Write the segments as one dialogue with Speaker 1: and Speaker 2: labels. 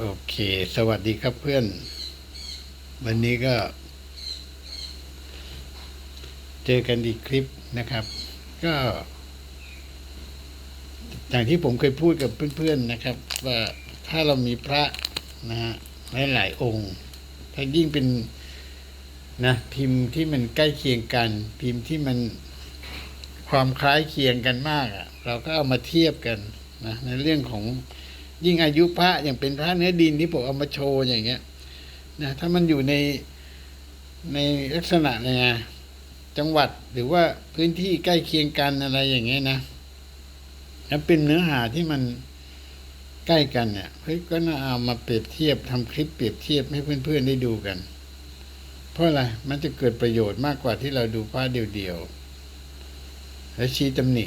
Speaker 1: โอเค สวัสดีครับเพื่อน วันนี้ก็ เจอกันอีกคลิปนะครับ ก็อย่างที่ผมเคยพูดกับเพื่อนๆนะครับ ว่าถ้าเรามีพระนะฮะหลายๆองค์ถ้ายิ่งเป็นนะพิมพ์ที่มันใกล้เคียงกัน พิมพ์ที่มันความคล้ายเคียงกันมากอะ่ะ เราก็เอามาเทียบกันนะในเรื่องของ ยิ่งอายุพระอย่างเป็นพระเนื้อดินที่ผมเอามาโชว์อย่างเงี้ยนะถ้ามันอยู่ในในลักษณะเนี่ยนะจังหวัดหรือว่าพื้นที่ใกล้เคียงกันอะไรอย่างเงี้ยนะแล้วเป็นเนื้อหาที่มันใกล้กันเนี่ยเฮ้ยก็น่าเอามาเปรียบเทียบทำคลิปเปรียบเทียบให้เพื่อนๆได้ดูกัน เพราะอะไรมันจะเกิดประโยชน์มากกว่าที่เราดูพระเดียวๆและชี้ตำหนิ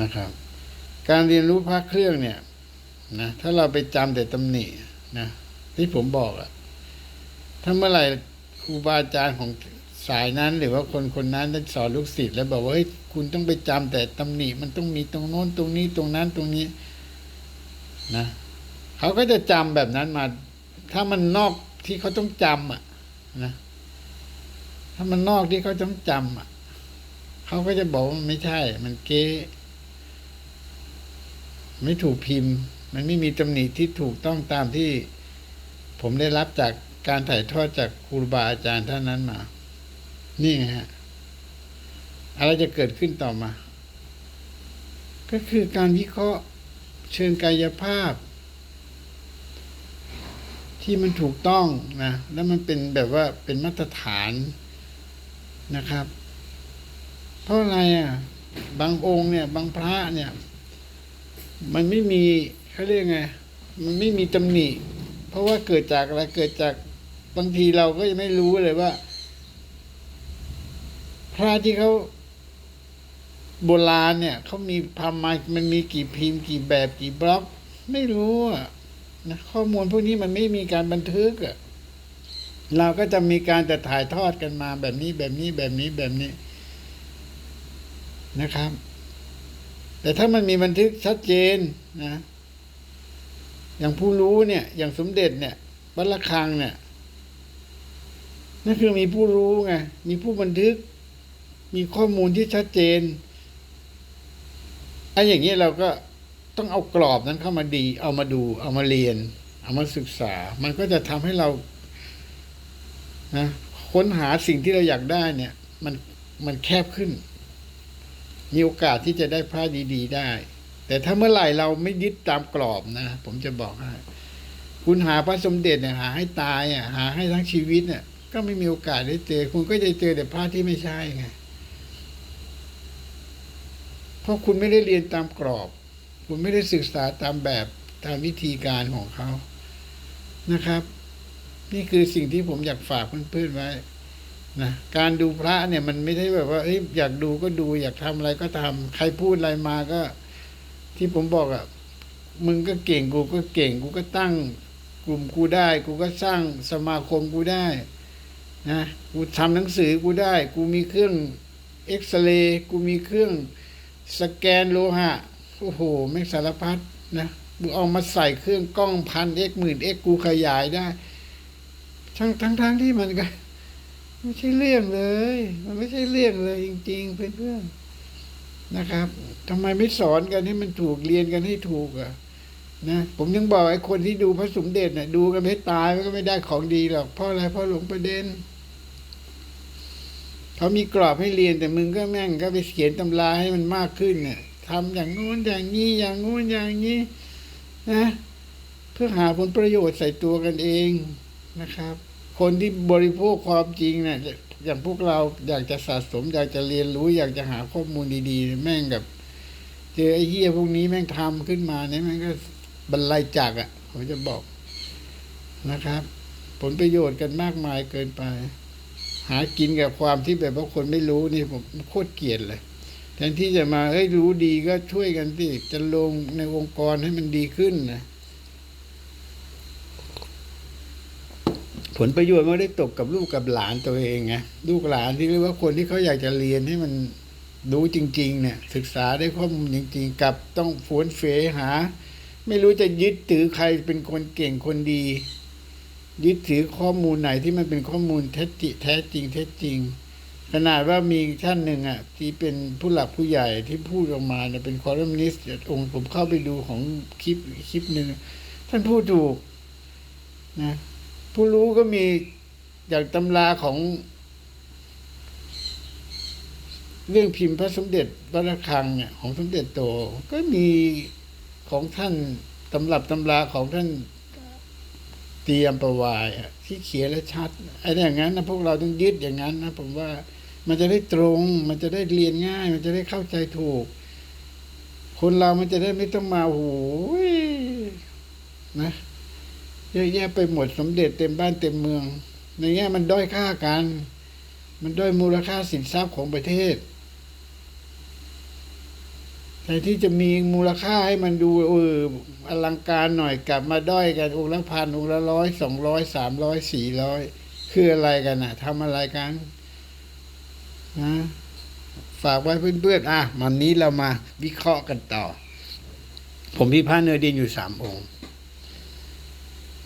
Speaker 1: นะครับ การเรียนรู้พระเครื่องเนี่ยนะถ้าเราไปจำแต่ตำหนินะที่ผมบอกอะถ้าเมื่อไหร่ครูบาอาจารย์ของสายนั้น หรือว่าคนคนนั้นได้สอนลูกศิษย์แล้วบอกว่าเฮ้ยคุณต้องไปจำแต่ตำหนิมันต้องมีตรงโน้นตรงนี้ตรงนั้นตรงนี้นะเขาก็จะจำแบบนั้นมา ถ้ามันนอกที่เขาต้องจำอะนะถ้ามันนอกที่เขาต้องจำอะเขาก็จะบอกว่ามันไม่ใช่ มันเก๊ ไม่ถูกพิมพ์ มันไม่มีตำหนิที่ถูกต้องตามที่ผมได้รับจากการถ่ายทอดจากครูบาอาจารย์ท่านนั้นมา นี่ไงฮะ อะไรจะเกิดขึ้นต่อมา ก็คือการวิเคราะห์เชิงกายภาพ ที่มันถูกต้องนะ แล้วมันเป็นแบบว่าเป็นมาตรฐานนะครับ เพราะอะไรอะ บางองค์เนี่ย บางพระเนี่ย มันไม่มีเขาเรียกไง มันไม่มีตำหนิ เพราะว่าเกิดจากอะไร เกิดจากบางทีเราก็ยังไม่รู้เลยว่า พระที่เขาโบราณเนี่ยเขามีทำมามันมีกี่พิมพ์ กี่แบบกี่บล็อก ไม่รู้อะนะข้อมูลพวกนี้มันไม่มีการบันทึกอะเราก็จะมีการแต่ถ่ายทอดกันมาแบบนี้แบบนี้แบบนี้แบบนี้นะครับ แต่ถ้ามันมีบันทึกชัดเจนนะ อย่างผู้รู้เนี่ย อย่างสมเด็จเนี่ยวัดระฆังเนี่ยนั่นคือมีผู้รู้ไงมีผู้บันทึก มีข้อมูลที่ชัดเจนไอ้อย่างนี้เราก็ต้องเอากรอบนั้นเข้ามาดี เอามาดู เอามาเรียน เอามาศึกษา มันก็จะทำให้เรานะค้นหาสิ่งที่เราอยากได้เนี่ย มันมันแคบขึ้น มีโอกาสที่จะได้พระดีๆได้ แต่ถ้าเมื่อไหร่เราไม่ยึดตามกรอบนะ ผมจะบอกให้คุณหาพระสมเด็จเนี่ยหาให้ตายอะหาให้ทั้งชีวิตเนี่ยก็ไม่มีโอกาสได้เจอ คุณก็จะเจอแต่พระที่ไม่ใช่ไงเพราะคุณไม่ได้เรียนตามกรอบ คุณไม่ได้ศึกษาตามแบบตามวิธีการของเขานะครับ นี่คือสิ่งที่ผมอยากฝากเพื่อนๆไว้ นะการดูพระเนี่ยมันไม่ได้แบบว่าเอ้ยอยากดูก็ดู อยากทำอะไรก็ทำใครพูดอะไรมาก็ ที่ผมบอกอะ่ะมึงก็เก่งกูก็เก่งกูก็ตั้ง กลุ่มกูได้ กูก็สร้างสมาคมกูได้นะกูทำหนังสือกูได้ กูมีเครื่องเอ็กซเรย์กูมีเครื่องสแกนโลหะโอ้โหไม่สารพัดนะกูเอามาใส่เครื่องกล้องพันเอ็กหมื่นเอ็กกูขยายได้ ทั้งทั้งทั้งที่มันก็ ไม่ใช่เรื่องเลย มันไม่ใช่เรื่องเลยจริง ๆ เพื่อนๆนะครับทำไมไม่สอนกันให้มันถูกเรียนกันให้ถูกอะนะผมยังบอกไอ้คนที่ดูพระสมเด็จเนี่ยดูกันไม่ตายมันก็ไม่ได้ของดีหรอกเพราะอะไรเพราะหลงประเด็นเขามีกรอบให้เรียนแต่มึงก็แม่งก็ไปเขียนตำราให้มันมากขึ้นเนี่ยทำอย่างงู้นอย่างนี้อย่างงู้นอย่างนี้นะ เพื่อหาผลประโยชน์ใส่ตัวกันเองนะครับ คนที่บริโภคความจริงเนี่ยอย่างพวกเราอยากจะสะสม อยากจะเรียนรู้ อยากจะหาข้อมูลดีๆ แม่งกับ เจอไอ้เหี้ยพวกนี้แม่งทำขึ้นมาเนี่ยแม่งก็บรรลัยจักอะผมจะบอกนะครับ ผลประโยชน์กันมากมายเกินไป หากินกับความที่แบบว่าคนไม่รู้นี่ผมโคตรเกลียดเลยแทนที่จะมาเฮ้ยรู้ดีก็ช่วยกันสิจะลงในองค์กรให้มันดีขึ้นนะ ผลประโยชน์ไม่ได้ตกกับลูกกับหลานตัวเองไงลูกหลานที่เรียกว่าคนที่เขาอยากจะเรียนให้มันรู้จริง ๆ เนี่ย ศึกษาได้ข้อมูลจริง ๆ กับต้องฝวนเฟหา ไม่รู้จะยึดถือใครเป็นคนเก่งคนดี ยึดถือข้อมูลไหนที่มันเป็นข้อมูลเท็จริงแท้จริงเท็จจริง ขนาดว่ามีท่านหนึ่งอะ ที่เป็นผู้หลักผู้ใหญ่ที่พูดออกมาเนี่ยเป็นคอลัมนิสต์องค์ผมเข้าไปดูของคลิปคลิปหนึ่งท่านพูดถูกนะ ผู้รู้ก็มีอย่างตำราของ เรื่องพิมพ์พระสมเด็จพระระฆังเนี่ยของสมเด็จโต ก็มีของท่านตำรับตำราของท่านเตรียมประวายที่เขียนและชัดไอ้อย่างนั้นนะพวกเราต้องยึดอย่างนั้นนะผมว่ามันจะได้ตรง มันจะได้เรียนง่าย มันจะได้เข้าใจถูก คนเรามันจะได้ไม่ต้องมาโอ้โหนะ เยอะแยะไปหมดสมเด็จเต็มบ้านเต็มเมือง ในแง่มันด้อยค่ากัน มันด้อยมูลค่าสินทรัพย์ของประเทศแต่ที่จะมีมูลค่าให้มันดูเอออลังการหน่อยกลับมาด้อยกันองค์ละพันองค์ละร้อยสองร้อยสามร้อยสี่ร้อยคืออะไรกันนะทำอะไรกันนะฝากไว้เพื่อนๆอะวันนี้เรามาวิเคราะห์กันต่อ ผมมีพระเนื้อดินอยู่สามองค์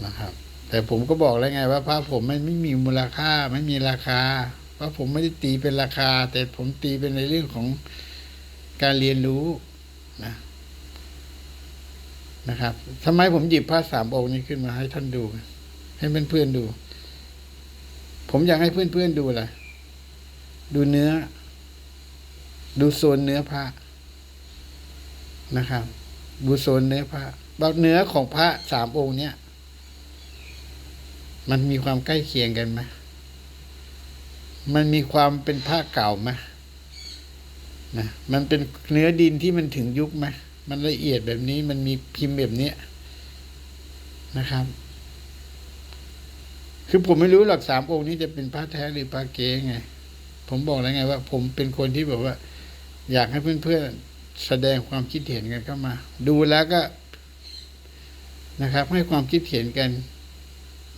Speaker 1: นะครับ แต่ผมก็บอกแล้วไงว่าพระผมมันไม่มีมูลค่าไม่มีราคาเพราะผมไม่ได้ตีเป็นราคา แต่ผมตีเป็นในเรื่องของการเรียนรู้นะนะครับทำไมผมหยิบพระสามองค์นี้ขึ้นมาให้ท่านดู ให้เพื่อนๆดู ผมอยากให้เพื่อนๆดูอะไรดูเนื้อ ดูโซนเนื้อพระนะครับ ดูโซนเนื้อพระบอกเนื้อของพระสามองค์เนี้ย มันมีความใกล้เคียงกันไหมมันมีความเป็นผ้าเก่าไหมนะมันเป็นเนื้อดินที่มันถึงยุคไหมมันละเอียดแบบนี้มันมีพิมพ์แบบเนี้ยนะครับ คือผมไม่รู้หลักสามองค์นี้จะเป็นผ้าแท้หรือผ้าเก๊ไง ผมบอกแล้วไงว่า ผมเป็นคนที่แบบว่า อยากให้เพื่อนๆแสดงความคิดเห็นกันเข้ามา ดูแล้วก็นะครับ ให้ความคิดเห็นกัน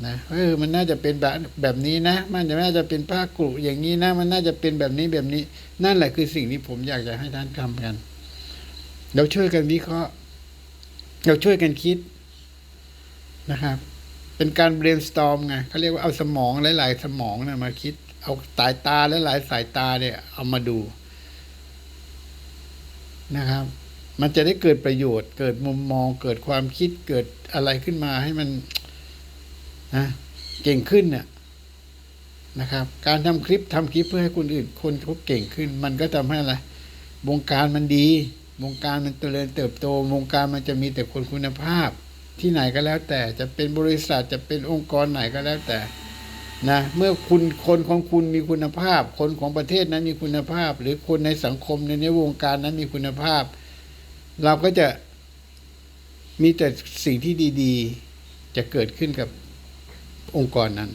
Speaker 1: นะเออมันน่าจะเป็นแบบแบบนี้นะ มันจะน่าจะเป็นผ้ากรุอย่างนี้นะ มันน่าจะเป็นแบบนี้แบบนี้ นั่นแหละคือสิ่งที่ผมอยากจะให้ท่านทำกัน เราช่วยกันวิเคราะห์ เราช่วยกันคิดนะครับ เป็นการ brainstorm ไงเขาเรียกว่าเอาสมองหลาย ๆ สมองเนี่ยมาคิด เอาสายตาหลายๆสายตาเนี่ย เอามาดูนะครับ มันจะได้เกิดประโยชน์ เกิดมุมมอง เกิดความคิดเกิดอะไรขึ้นมาให้มัน นะเก่งขึ้นเนี่ยนะครับ การทำคลิปทำคลิปเพื่อให้คนอื่น คนเขาเก่งขึ้น มันก็ทำให้อะไรวงการมันดี วงการมันเจริญเติบโต วงการมันจะมีแต่คนคุณภาพ ที่ไหนก็แล้วแต่จะเป็นบริษัทจะเป็นองค์กรไหนก็แล้วแต่นะเมื่อคุณคนของคุณมีคุณภาพ คนของประเทศนั้นมีคุณภาพ หรือคนในสังคมในในวงการนั้นมีคุณภาพ เราก็จะมีแต่สิ่งที่ดี ๆ จะเกิดขึ้นกับ องค์กรนั้น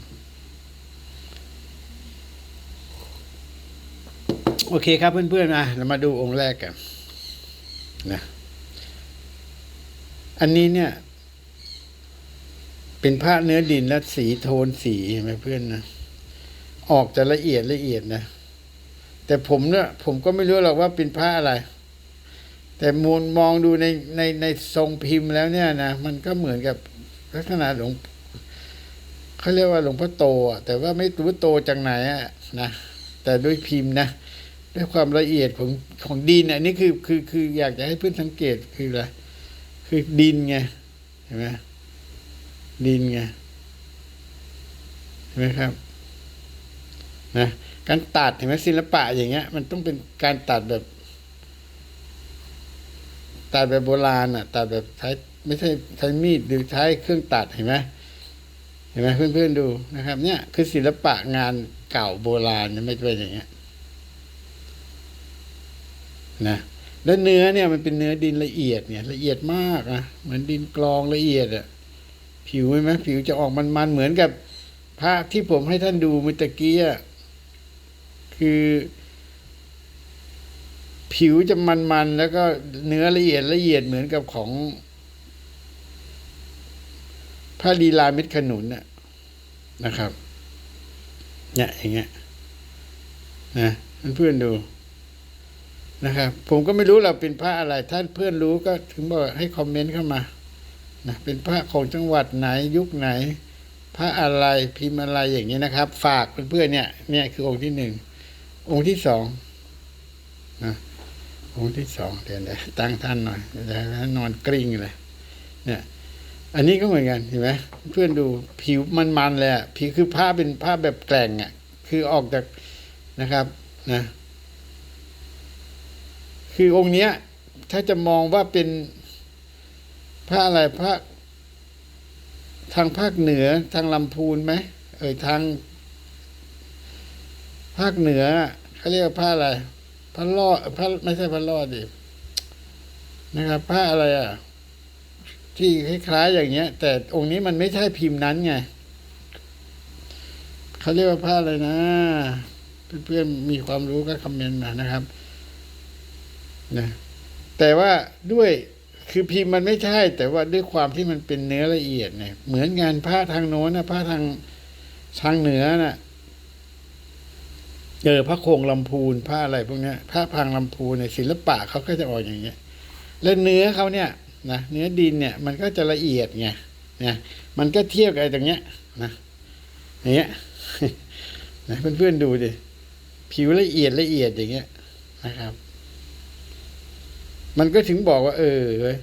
Speaker 1: โอเคครับเพื่อนๆนะเรามาดูองค์แรกกันนะอันนี้เนี่ย เป็นผ้าเนื้อดินและสีโทนสีเห็นไหมเพื่อนนะออกจะละเอียดละเอียดนะแต่ผมเนี่ย ผมก็ไม่รู้หรอกว่าเป็นผ้าอะไร แต่มูลมองดูในในในทรงพิมพ์แล้วเนี่ยนะมันก็เหมือนกับลักษณะหลวง เขาเรียกว่าหลวงพ่อโตอะแต่ว่าไม่รู้โตจากไหนอะนะแต่ด้วยพิมพ์นะด้วยความละเอียดของของดินอะนี่คือคือคืออยากจะให้เพื่อนสังเกตคืออะไรคือดินไงเห็นไหมดินไงเห็นไหมครับนะการตัดเห็นไหมศิลปะอย่างเงี้ย มันต้องเป็นการตัดแบบตัดแบบโบราณอะตัดแบบใช้ไม่ใช่ใช้มีดหรือใช้เครื่องตัดเห็นไหม เห็นไหมเพื่อนๆดูนะครับ เนี่ยคือศิลปะงานเก่าโบราณนะไม่เป็นอย่างเงี้ยนะแล้วเนื้อเนี่ยมันเป็นเนื้อดินละเอียดเนี่ยละเอียดมากนะเหมือนดินกรองละเอียดอะผิวเห็นไหมผิวจะออกมันๆเหมือนกับพระที่ผมให้ท่านดูเมื่อตะกี้อะคือ ผิวจะมันๆแล้วก็เนื้อละเอียดละเอียดเหมือนกับของ พระลีลาเม็ดขนุนน่ะนะครับ เนี่ยอย่างเงี้ยนะเพื่อนดูนะครับ ผมก็ไม่รู้เราเป็นพระอะไร ท่านเพื่อนรู้ก็ถึงบอกให้คอมเมนต์เข้ามานะเป็นพระของจังหวัดไหนยุคไหน พระอะไรพิมพ์อะไรอย่างนี้นะครับ ฝากเพื่อนๆเนี่ย เนี่ยคือองค์ที่หนึ่งองค์ที่สองนะองค์ที่สองเดี๋ยวตั้งท่านหน่อยเดี๋ยวนอนกลิ้งเลย เนี่ย อันนี้ก็เหมือนกันเห็นไหมเพื่อนดูผิวมันๆเลยอะผิวคือผ้าเป็นผ้าแบบแกร่งอะ คือออกจากนะครับนะ คือองค์เนี้ย ถ้าจะมองว่าเป็นพระอะไรพระทางภาคเหนือทางลำพูนไหมเอ่ยทาง ภาคเหนือเขาเรียกว่าอะไรพระลอดพระไม่ใช่พระลอดดินะครับพระอะไรอะ ที่คล้ายๆอย่างเงี้ย แต่องค์นี้มันไม่ใช่พิมพ์นั้นไงเขาเรียกว่าผ้าอะไรนะ เพื่อนๆมีความรู้ก็คอมเมนต์มานะครับนะแต่ว่าด้วยคือพิมพ์มันไม่ใช่ แต่ว่าด้วยความที่มันเป็นเนื้อละเอียดเนี่ยเหมือนงานผ้าทางโน้นนะผ้าทางทางเหนือน่ะเจอพระโคงลำพูนผ้าอะไรพวกเนี้ยผ้าพังลำพูนในยศิลปะเขาก็จะออกอย่างเงี้ย แล้วเนื้อเขาเนี่ย นะเนื้อดินเนี่ยมันก็จะละเอียดไงนะมันก็เทียบกับไอ้ตรงเนี้ยนะอย่างเงี้ยนะเพื่อนๆดูดิผิวละเอียดละเอียดอย่างเงี้ยนะครับ มันก็ถึงบอกว่า เออเว้ย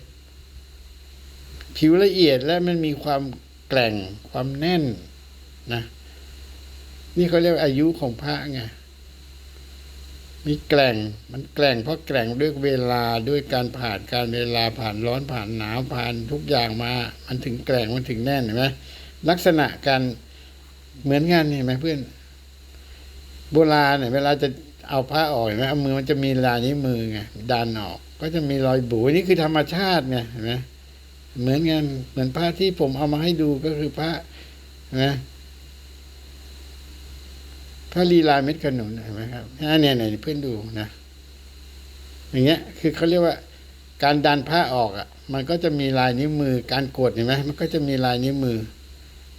Speaker 1: ผิวละเอียดและมันมีความแกร่งความแน่นนะ นี่เขาเรียกว่าอายุของพระไง มีแกร่งมันแกร่งเพราะแกร่งด้วยเวลาด้วยการผ่านการเวลาผ่านร้อนผ่านหนาวผ่านทุกอย่างมา มันถึงแกร่งมันถึงแน่นเห็นไหมลักษณะการเหมือนกันเห็นไหมเพื่อนโบราณเนี่ยเวลาจะเอาผ้าออกเห็นไหมเอามือมันจะมีลายนิ้วมือไงดันออก ก็จะมีรอยบูนี่คือธรรมชาติไงเห็นไหมเหมือนกันเหมือนผ้าที่ผมเอามาให้ดูก็คือผ้าเห็นไหมพระลีลาเม็ดขนุนเห็นไหมครับอ่าเนี่ยเนี่ยเพื่อนดูนะ อย่างเงี้ย คือเขาเรียกว่า การดันผ้าออกอะ มันก็จะมีลายนิ้วมือ การกดเห็นไหมมันก็จะมีลายนิ้วมือ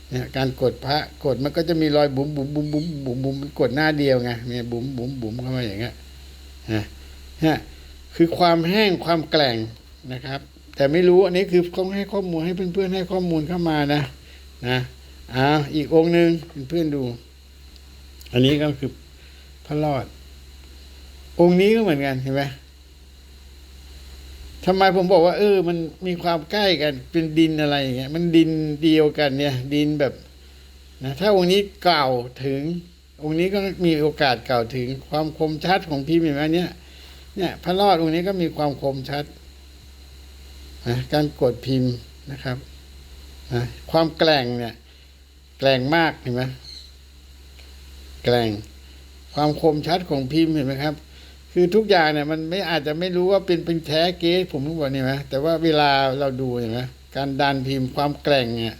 Speaker 1: เนี่ยการกดพระกดมันก็จะมีรอยบุ๋มบุ๋มบุ๋มบุ๋มบุ๋มบุ๋มกดหน้าเดียวไงเนี่ยบุ๋มบุ๋มบุ๋มเข้ามาอย่างเงี้ยนะเนี่ยคือความแห้งความแกร่งนะครับ แต่ไม่รู้อันนี้คือต้องให้ข้อมูลให้เพื่อนๆให้ข้อมูลเข้ามานะนะอ้าวอีกองหนึ่งเพื่อนๆดู อันนี้ก็คือพระรอด องค์นี้ก็เหมือนกันเห็นไหมทำไมผมบอกว่า เออ มันมีความใกล้กัน เป็นดินอะไรอย่างเงี้ย มันดินเดียวกันเนี่ย ดินแบบนะถ้าองค์นี้เก่าถึง องค์นี้ก็มีโอกาสเก่าถึงความคมชัดของพิมพ์เห็นไหมเนี่ย เนี่ยพระรอดองค์นี้ก็มีความคมชัดนะการกดพิมพ์นะครับนะความแกร่งเนี่ย แกร่งมากเห็นไหม แกร่งความคมชัดของพิมพ์เห็นไหมครับ คือทุกอย่างเนี่ยมันไม่อาจจะไม่รู้ว่าเป็นเป็นแท้เก๊ผมทุกวันนี่ไหมแต่ว่าเวลาเราดูเห็นไหมการดันพิมพ์ความแกร่งเนี่ย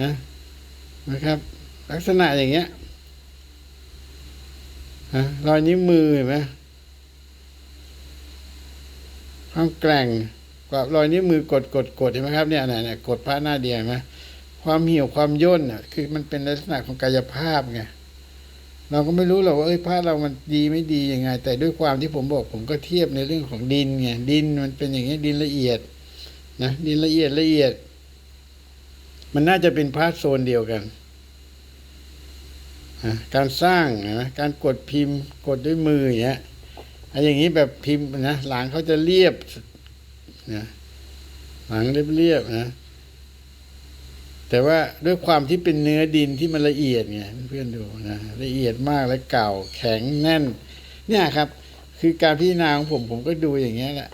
Speaker 1: นะนะครับ ลักษณะอย่างเงี้ยฮะรอยนิ้วมือเห็นไหมความแกร่งกับรอยนิ้วมือกดกดกดเห็นไหมครับเนี่ยเนี่ยกดผ้าหน้าเดียวเห็นไหมความเหี่ยวความย่นอะคือมันเป็นลักษณะของกายภาพไง เราก็ไม่รู้หรอกว่าเอ้ยผ้าเรามันดีไม่ดียังไง แต่ด้วยความที่ผมบอกผมก็เทียบในเรื่องของดินไงดินมันเป็นอย่างนี้ดินละเอียดนะดินละเอียดละเอียด มันน่าจะเป็นผ้าโซนเดียวกันการสร้างนะการกดพิมพ์กดด้วยมืออย่างเงี้ยไอ้อย่างนี้แบบพิมพ์นะหลังเขาจะเรียบนะหลังเรียบเรียบๆนะ แต่ว่าด้วยความที่เป็นเนื้อดินที่มันละเอียดไงเพื่อนดูนะละเอียดมากและเก่าแข็งแน่น เนี่ยครับ คือการพิจารณาของผมผมก็ดูอย่างเงี้ยแหละ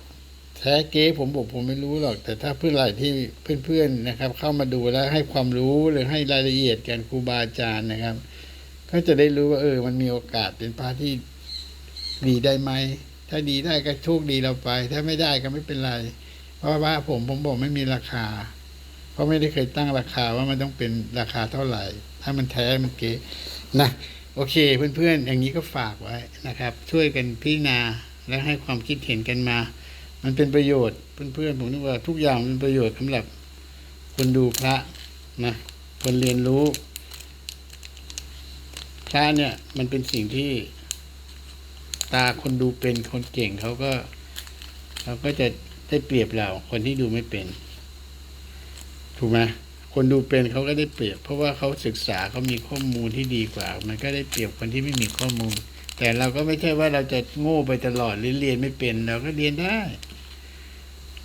Speaker 1: แท้เก๊ผมบอกผมไม่รู้หรอก แต่ถ้าเพื่อนหลายที่เพื่อนๆนะครับ เข้ามาดูแล้วให้ความรู้หรือให้รายละเอียดกันครูบาอาจารย์นะครับ ก็จะได้รู้ว่าเออ มันมีโอกาสเป็นพระที่ดีได้ไหมถ้าดีได้ก็โชคดีเราไป ถ้าไม่ได้ก็ไม่เป็นไร เพราะว่าผมผมบอกไม่มีราคา เพราะไม่ได้เคยตั้งราคาว่ามันต้องเป็นราคาเท่าไหร่ ถ้ามันแท้มันเก๋นะโอเค เพื่อนๆ อย่างนี้ก็ฝากไว้นะครับ ช่วยกันพิจารณาและให้ความคิดเห็นกันมา มันเป็นประโยชน์เพื่อนๆผมนึกว่าทุกอย่างเป็นประโยชน์สำหรับคนดูพระนะคนเรียนรู้พระเนี่ยมันเป็นสิ่งที่ตาคนดูเป็นคนเก่งเขาก็เขาก็จะได้เปรียบเราคนที่ดูไม่เป็น ถูกไหมคนดูเป็นเขาก็ได้เปรียบ เพราะว่าเขาศึกษาเขามีข้อมูลที่ดีกว่า มันก็ได้เปรียบคนที่ไม่มีข้อมูล แต่เราก็ไม่ใช่ว่าเราจะโง่ไปตลอดหรือเรียนไม่เป็นเราก็เรียนได้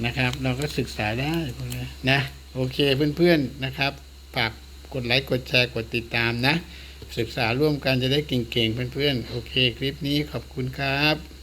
Speaker 1: นะครับ เราก็ศึกษาได้พวกนี้นะโอเคเพื่อนๆนะครับฝากกดไลค์กดแชร์กดติดตามนะ ศึกษาร่วมกันจะได้เก่งๆเพื่อนๆโอเค คลิปนี้ขอบคุณครับ